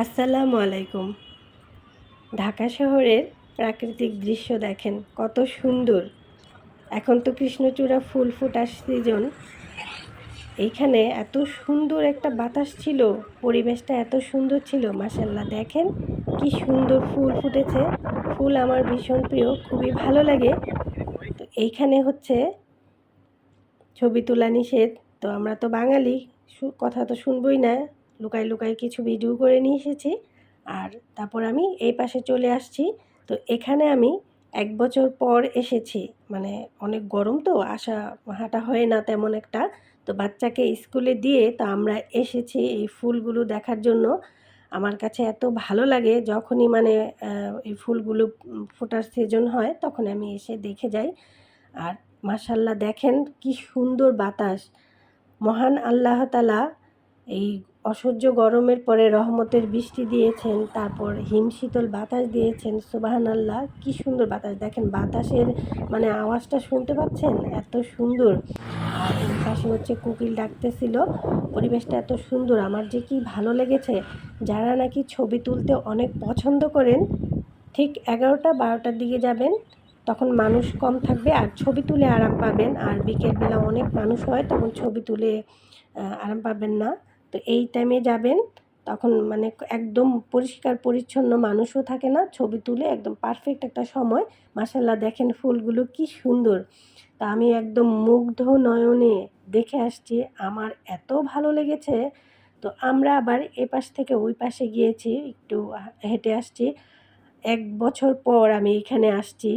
আসসালামু আলাইকুম। ঢাকা শহরের প্রাকৃতিক দৃশ্য দেখেন, কত সুন্দর। এখন তো কৃষ্ণচূড়া ফুল ফুটার সিজন এইখানে এত সুন্দর একটা বাতাস ছিল, পরিবেশটা এত সুন্দর ছিল মাসাল্লাহ দেখেন কি সুন্দর ফুল ফুটেছে। ফুল আমার ভীষণ প্রিয়, খুবই ভালো লাগে। তো এইখানে হচ্ছে ছবি তোলা নিষেধ, তো আমরা তো বাঙালি কথা তো শুনবই না। লুকাই লুকাই কিছু ভিডিও করে নিয়ে এসেছি। আর তারপর আমি এই পাশে চলে আসছি। তো এখানে আমি এক বছর পর এসেছি। মানে অনেক গরম তো, আসা হাঁটা হয় না তেমন একটা। তো বাচ্চাকে স্কুলে দিয়ে তো আমরা এসেছি এই ফুলগুলো দেখার জন্য। আমার কাছে এত ভালো লাগে যখনই মানে এই ফুলগুলো ফোটার সিজন হয়, তখন আমি এসে দেখে যাই। আর মাশাল্লাহ দেখেন কি সুন্দর বাতাস। মহান আল্লাহ তালা এই অসহ্য গরমের পরে রহমতের বৃষ্টি দিয়েছেন, তারপর হিমশীতল বাতাস দিয়েছেন সুবাহান আল্লাহ কি সুন্দর বাতাস। দেখেন বাতাসের মানে আওয়াজটা শুনতে পাচ্ছেন? এত সুন্দর। আর পাশে হচ্ছে কুকিল ডাকতেছিল, পরিবেশটা এত সুন্দর, আমার যে কি ভালো লেগেছে। যারা নাকি ছবি তুলতে অনেক পছন্দ করেন, ঠিক এগারোটা বারোটার দিকে যাবেন, তখন মানুষ কম থাকবে আর ছবি তুলে আরাম পাবেন। আর বিকেলবেলা অনেক মানুষ হয়, তখন ছবি তুলে আরাম পাবেন না। তো এই টাইমে যাবেন, তখন মানে একদম পরিষ্কার, পরিচ্ছন্ন মানুষও থাকে না, ছবি তুলে একদম পারফেক্ট একটা সময়। মাসাল্লাহ দেখেন ফুলগুলো কি সুন্দর। তা আমি একদম মুগ্ধ নয়নে দেখে আসছি, আমার এত ভালো লেগেছে। তো আমরা আবার এ পাশ থেকে ওই পাশে গিয়েছি, একটু হেঁটে আসছি। এক বছর পর আমি এখানে আসছি।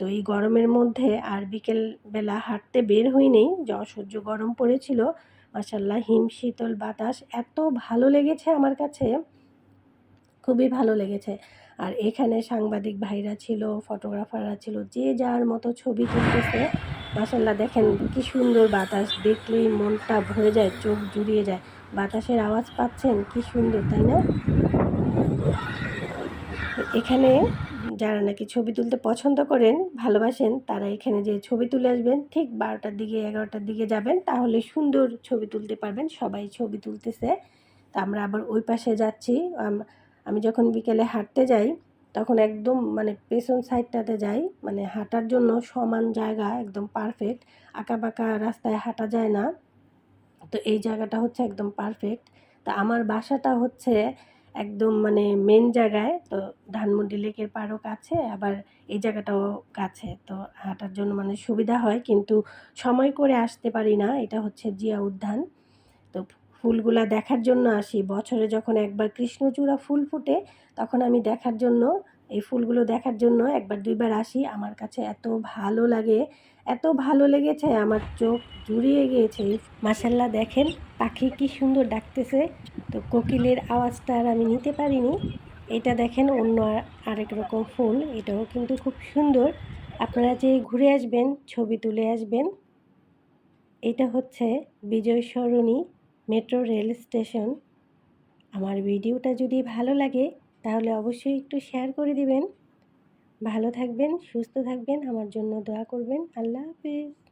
তো এই গরমের মধ্যে আর বিকেল বেলা হাঁটতে বের হইনি, যে অসহ্য গরম পড়েছিল। মাসাল্লাহ হিম শীতল বাতাস, এত ভালো লেগেছে আমার কাছে। খুবই ভালো লেগেছে। আর এখানে সাংবাদিক ভাইরা ছিল, ফটোগ্রাফাররা ছিল, যে যার মতো ছবি তুলতেছে মাসাল্লাহ দেখেন কি সুন্দর বাতাস, দেখলেই মনটা ভরে যায়, চোখ জুড়িয়ে যায়। বাতাসের আওয়াজ পাচ্ছেন, কি সুন্দর, তাই না? এখানে যারা নাকি ছবি তুলতে পছন্দ করেন, ভালোবাসেন, তারা এখানে যে ছবি তুলে আসবেন। ঠিক বারোটার দিকে, এগারোটার দিকে যাবেন, তাহলে সুন্দর ছবি তুলতে পারবেন। সবাই ছবি তুলতেছে। তা আমরা আবার ওই পাশে যাচ্ছি। আমি যখন বিকেলে হাঁটতে যাই, তখন একদম মানে পেছন সাইডটাতে যাই। মানে হাঁটার জন্য সমান জায়গা, একদম পারফেক্ট আঁকা বাঁকা রাস্তায় হাঁটা যায় না। তো এই জায়গাটা হচ্ছে একদম পারফেক্ট তা আমার বাসাটা হচ্ছে একদম মানে মেন জায়গায়, তো ধানমন্ডি লেকের পাড়ও কাছে, আবার এই জায়গাটাও কাছে। তো হাঁটার জন্য মানে সুবিধা হয়, কিন্তু সময় করে আসতে পারি না, এটা হচ্ছে জিয়া উদ্যান। তো ফুলগুলা দেখার জন্য আসি। বছরে যখন একবার কৃষ্ণচূড়া ফুল ফুটে, তখন আমি দেখার জন্য এই ফুলগুলো দেখার জন্য একবার দুইবার আসি। আমার কাছে এত ভালো লাগে, এত ভালো লেগেছে, আমার চোখ জুড়িয়ে গিয়েছে। মাসাল্লাহ দেখেন, পাখি কি সুন্দর ডাকতেছে। তো কোকিলের আওয়াজটা আর আমি নিতে পারিনি। এটা দেখেন, অন্য আরেক রকম ফুল, এটাও কিন্তু খুব সুন্দর। আপনারা যে ঘুরে আসবেন, ছবি তুলে আসবেন, এটা হচ্ছে Bijoy Sarani metro rail station. আমার ভিডিওটা যদি ভালো লাগে তাহলে অবশ্যই একটু শেয়ার করে দিবেন। ভালো থাকবেন, সুস্থ থাকবেন, আমার জন্য দোয়া করবেন। আল্লাহ হাফিজ।